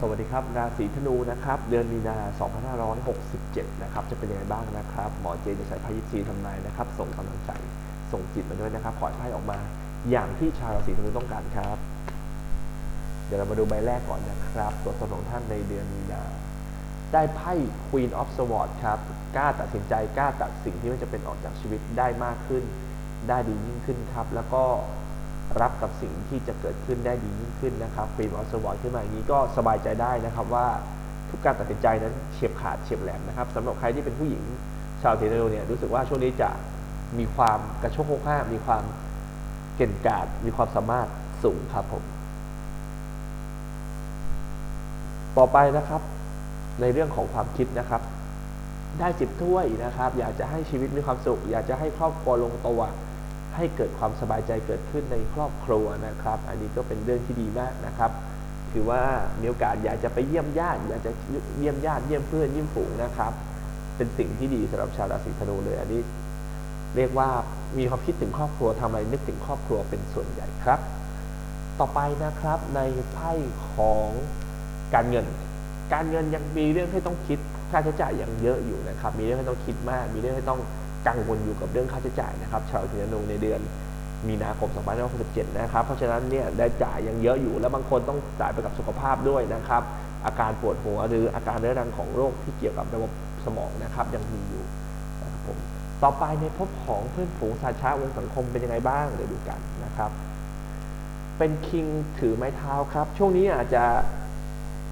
สวัสดีครับราศีธนูนะครับ เดือนมีนา 2567 นะครับ จะเป็นยังไงบ้างนะครับ หมอเจนจะใช้ไพ่ยิปซีทำนายนะครับ ส่งกำลังใจ ส่งจิตมาด้วยนะครับ ขอให้ไพ่ออกมา อย่างที่ชาวราศีธนูต้องการครับ เดี๋ยวเรามาดูใบแรกก่อนนะครับ ตัวตนของท่านในเดือนมีนา ได้ไพ่ Queen of Swords ครับ กล้าตัดสินใจ กล้าตัดสิ่งที่ไม่จะเป็นออกจากชีวิตได้มากขึ้น ได้ดียิ่งขึ้นครับ แล้วก็ รับกับสิ่งที่จะเกิดขึ้นได้ดียิ่งขึ้นนะครับ Queen of Swords ขึ้นมาอย่างนี้ก็สบายใจได้นะครับว่าทุกการตัดสินใจนั้นเฉียบขาดเฉียบแหลมนะครับสำหรับใครที่เป็นผู้หญิงชาวเทโนเนี่ยรู้สึกว่าช่วงนี้จะมีความกระโชกโคกห้ามีความเก่งกาจมีความสามารถสูงครับผม ต่อไปนะครับ ในเรื่องของความคิดนะครับ ได้จิบถ้วยนะครับ อยากจะให้ชีวิตมีความสุข อยากจะให้ครอบครัวลงตัว ให้เกิดความสบายใจเกิดขึ้นในครอบครัวนะครับ อันนี้ก็เป็นเรื่องที่ดีมากนะครับ ถือว่ามีโอกาสอยากจะไปเยี่ยมญาติอยากจะเยี่ยมญาติเยี่ยมเพื่อนเยี่ยมฝูงนะครับ เป็นสิ่งที่ดีสำหรับชาวราศีธนูเลยอันนี้ เรียกว่ามีความคิดถึงครอบครัวทำอะไรนึกถึงครอบครัวเป็นส่วนใหญ่ครับ ต่อไปนะครับในไพ่ของการเงิน การเงินยังมีเรื่องให้ต้องคิดค่าใช้จ่ายอย่างเยอะอยู่นะครับ มีเรื่องให้ต้องคิดมาก มีเรื่องให้ต้อง กังวลอยู่กับเรื่องค่าใช้จ่ายนะครับชาวราศีธนูในเดือนมีนาคม 2567 นะครับ เพราะฉะนั้นเนี่ยได้จ่ายยังเยอะอยู่ แล้วบางคนต้องจ่ายไปกับสุขภาพด้วยนะครับ อาการปวดหัวหรืออาการเรื้อรังของโรคที่เกี่ยวกับระบบสมองนะครับยังมีอยู่นะครับผมต่อไปในภพของเพื่อนฝูงสาชาวงสังคมเป็นยังไงบ้างเดี๋ยวดูกันนะครับ เป็นคิงถือไม้เท้าครับ ช่วงนี้อาจจะ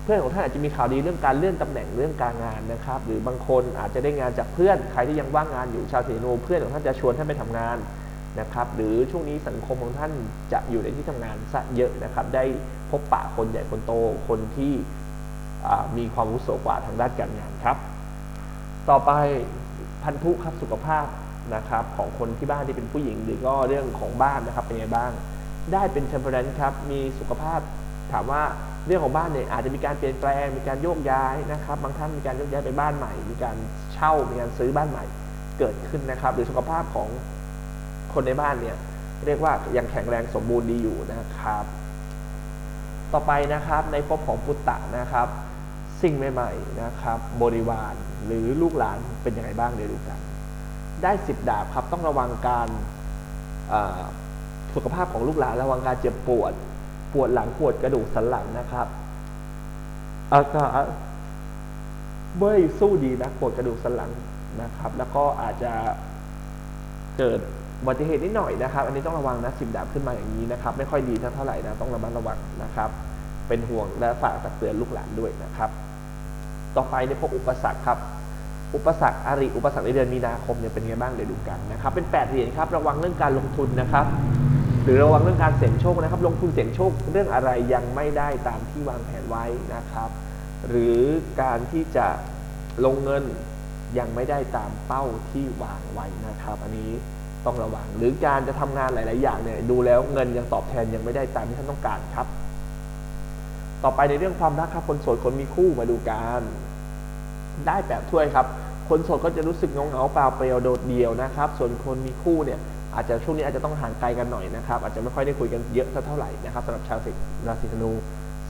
เพื่อนของท่านอาจจะมีข่าวดีเรื่องการเลื่อนตำแหน่งเรื่องการงานนะครับ หรือบางคนอาจจะได้งานจากเพื่อนใครที่ยังว่างงานอยู่ชาวเทโนเพื่อนของท่านจะชวนท่านไปทำงานนะครับ หรือช่วงนี้สังคมของท่านจะอยู่ในที่ทำงานซะเยอะนะครับ ได้พบปะคนใหญ่คนโตคนที่มีความรู้โสกว่าทางด้านการงานครับ ต่อไปพันธุครับสุขภาพนะครับของคนที่บ้านที่เป็นผู้หญิงหรือก็เรื่องของบ้านนะครับเป็นไงบ้าง ได้เป็น temperance ครับมีสุขภาพ ถามว่าเรื่องของบ้านเนี่ยอาจจะมีการเปลี่ยนแปลง มีการโยกย้ายนะครับ บางท่านมีการโยกย้ายไปบ้านใหม่ มีการเช่า มีการซื้อบ้านใหม่เกิดขึ้นนะครับ หรือสุขภาพของคนในบ้านเนี่ยเรียกว่ายังแข็งแรงสมบูรณ์ดีอยู่นะครับ ต่อไปนะครับในภพของปุตตะนะครับ สิ่งใหม่ๆนะครับ บริวารหรือลูกหลานเป็นยังไงบ้างเดี๋ยวดูกัน ได้สิบดาบครับต้องระวังการสุขภาพของลูกหลานระวังการเจ็บปวด ปวดหลังปวดกระดูกสันหลังนะครับ อาการไม่สู้ดีนะปวดกระดูกสันหลังนะครับ แล้วก็อาจจะเกิดอุบัติเหตุนิดหน่อยนะครับ อันนี้ต้องระวังนะสิบดาบขึ้นมาอย่างนี้นะครับ ไม่ค่อยดีเท่าไหร่นะต้องระมัดระวังนะครับ เป็นห่วงและฝากตักเตือนลูกหลานด้วยนะครับ ต่อไปในพวกอุปสรรคครับ อุปสรรคอริอุปสรรคในเดือนมีนาคมเนี่ยเป็นไงบ้างเดี๋ยวดูกันนะครับ เป็น 8 เหรียญครับ ระวังเรื่องการลงทุนนะครับ หรือระวังเรื่องการเสี่ยงโชคนะครับ ลงทุนเสี่ยงโชคเรื่องอะไรยังไม่ได้ตามที่วางแผนไว้นะครับ หรือการที่จะลงเงินยังไม่ได้ตามเป้าที่วางไว้นะครับ อันนี้ต้องระวัง หรือการจะทำงานหลาย ๆ อย่างเนี่ยดูแล้วเงินยังตอบแทนยังไม่ได้ตามที่ท่านต้องการครับ ต่อไปในเรื่องความรักครับคนโสดคนมีคู่มาดูกันได้แปดถ้วยครับ คนโสดก็จะรู้สึกเงาเงาเปล่าเปลี่ยวโดดเดี่ยวนะครับ ส่วนคนมีคู่เนี่ย อาจจะช่วงนี้อาจจะต้องห่างไกลกันหน่อยนะครับ อาจจะไม่ค่อยได้คุยกันเยอะเท่าไหร่นะครับสำหรับชาวราศีธนู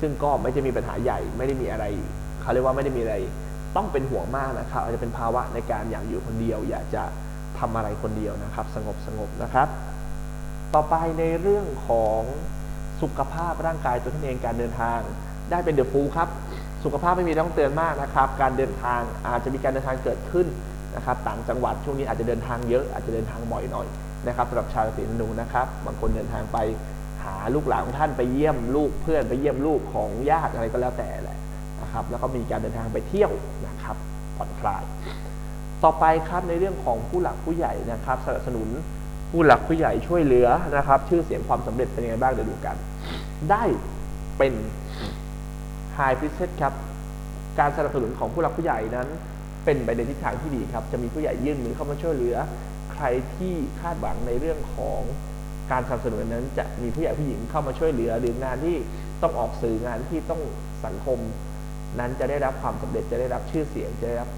ซึ่งก็ไม่ได้มีปัญหาใหญ่ไม่ได้มีอะไรเขาเรียกว่าไม่ได้มีอะไรต้องเป็นห่วงมากนะครับอาจจะเป็นภาวะในการอยากอยู่คนเดียว อยากจะทำอะไรคนเดียวนะครับ สงบสงบนะครับ ต่อไปในเรื่องของสุขภาพร่างกายตัวท่านเองการเดินทาง ได้เป็นเดอะฟูลครับสุขภาพไม่มีต้องเตือนมากนะครับ การเดินทางอาจจะมีการเดินทางเกิดขึ้นนะครับ ต่างจังหวัดช่วงนี้อาจจะเดินทางเยอะอาจจะเดินทางบ่อยหน่อย นะครับสำหรับชาวราศีธนูนะครับ บางคนเดินทางไปหาลูกหลานของท่านไปเยี่ยมลูกเพื่อนไปเยี่ยมลูกของญาติอะไรก็แล้วแต่แหละนะครับ แล้วก็มีการเดินทางไปเที่ยวนะครับผ่อนคลาย ต่อไปครับในเรื่องของผู้หลักผู้ใหญ่นะครับ สนับสนุนผู้หลักผู้ใหญ่ช่วยเหลือนะครับ ชื่อเสียงความสำเร็จเป็นยังไงบ้างเดี๋ยวดูกัน ได้เป็น High p r i e s t ครับการสนับสนุนของผู้หลักผู้ใหญ่นั้น เป็นไปในทิศทางที่ดีครับ จะมีผู้ใหญ่ยื่นมือเข้ามาช่วยเหลือ รที่คาดหวังในเรื่องของการสนับสนุนนั้น จะมีผู้ใหญ่ผู้หญิงเข้ามาช่วยเหลือ หรืองานที่ต้องออกสื่องานที่ต้องสังคม นั้นจะได้รับความสำเร็จจะได้รับชื่อเสียงจะได้รับ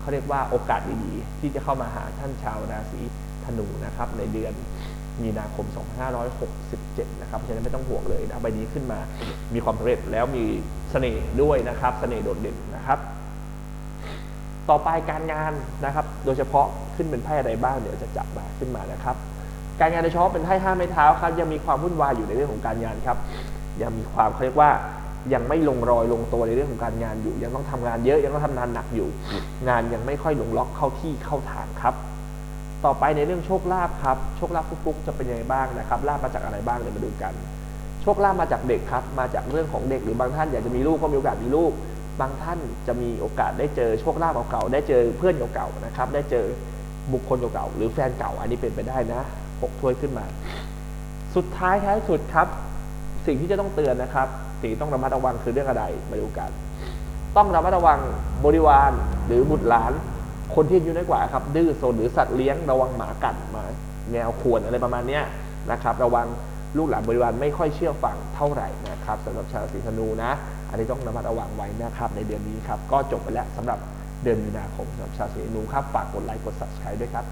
เขาเรียกว่าโอกาสดีๆที่จะเข้ามาหาท่านชาวราศีธนูนะครับในเดือนมีนาคม 2567 นะครับ เพราะฉะนั้นไม่ต้องห่วงเลยนะ ใบนี้ขึ้นมา มีความสำเร็จแล้วมีเสน่ห์ด้วยนะครับ เสน่ห์โดดเด่นนะครับ ต่อไปการงานนะครับ โดยเฉพาะขึ้นเป็นไพ่อะไรบ้างเดี๋ยวจะจับมาขึ้นมานะครับ การงานโดยเฉพาะเป็นไพ่ห้าไม้เท้าครับ ยังมีความวุ่นวายอยู่ในเรื่องของการงานครับ ยังมีความเขาเรียกว่ายังไม่ลงรอยลงตัวในเรื่องของการงานอยู่ ยังต้องทำงานเยอะยังต้องทำงานหนักอยู่ งานยังไม่ค่อยลงล็อกเข้าที่เข้าทางครับ ต่อไปในเรื่องโชคลาภครับโชคลาภฟุกๆจะเป็นยังไงบ้างนะครับลาภมาจากอะไรบ้างเดี๋ยวมาดูกัน โชคลาภมาจากเด็กครับ มาจากเรื่องของเด็กหรือบางท่านอยากจะมีลูกก็มีโอกาสมีลูก บางท่านจะมีโอกาสได้เจอโชคลาภเก่าๆได้เจอเพื่อนเก่าๆนะครับ ได้เจอบุคคลเก่าๆหรือแฟนเก่าอันนี้เป็นไปได้นะปกถ้วยขึ้นมา สุดท้ายท้ายสุดครับ สิ่งที่จะต้องเตือนนะครับสิ่งต้องระมัดระวังคือเรื่องอะไรมาดูกัน ต้องระมัดระวังบริวารหรือบุตรหลาน คนที่อายุน้อยกว่าครับ ดื้อโซนหรือสัตว์เลี้ยงระวังหมากัดหมาแมวข่วนอะไรประมาณเนี้นะครับ ระวัง ลูกหลานบริวารไม่ค่อยเชื่อฟังเท่าไหร่นะครับสำหรับชาวราศีธนูนะ อันนี้ต้องระมัดระวังไว้นะครับในเดือนนี้ครับก็จบไปแล้วสำหรับเดือนมีนาคมสำหรับชาวราศีธนูครับฝากกดไลค์กด subscribe ด้วยครับ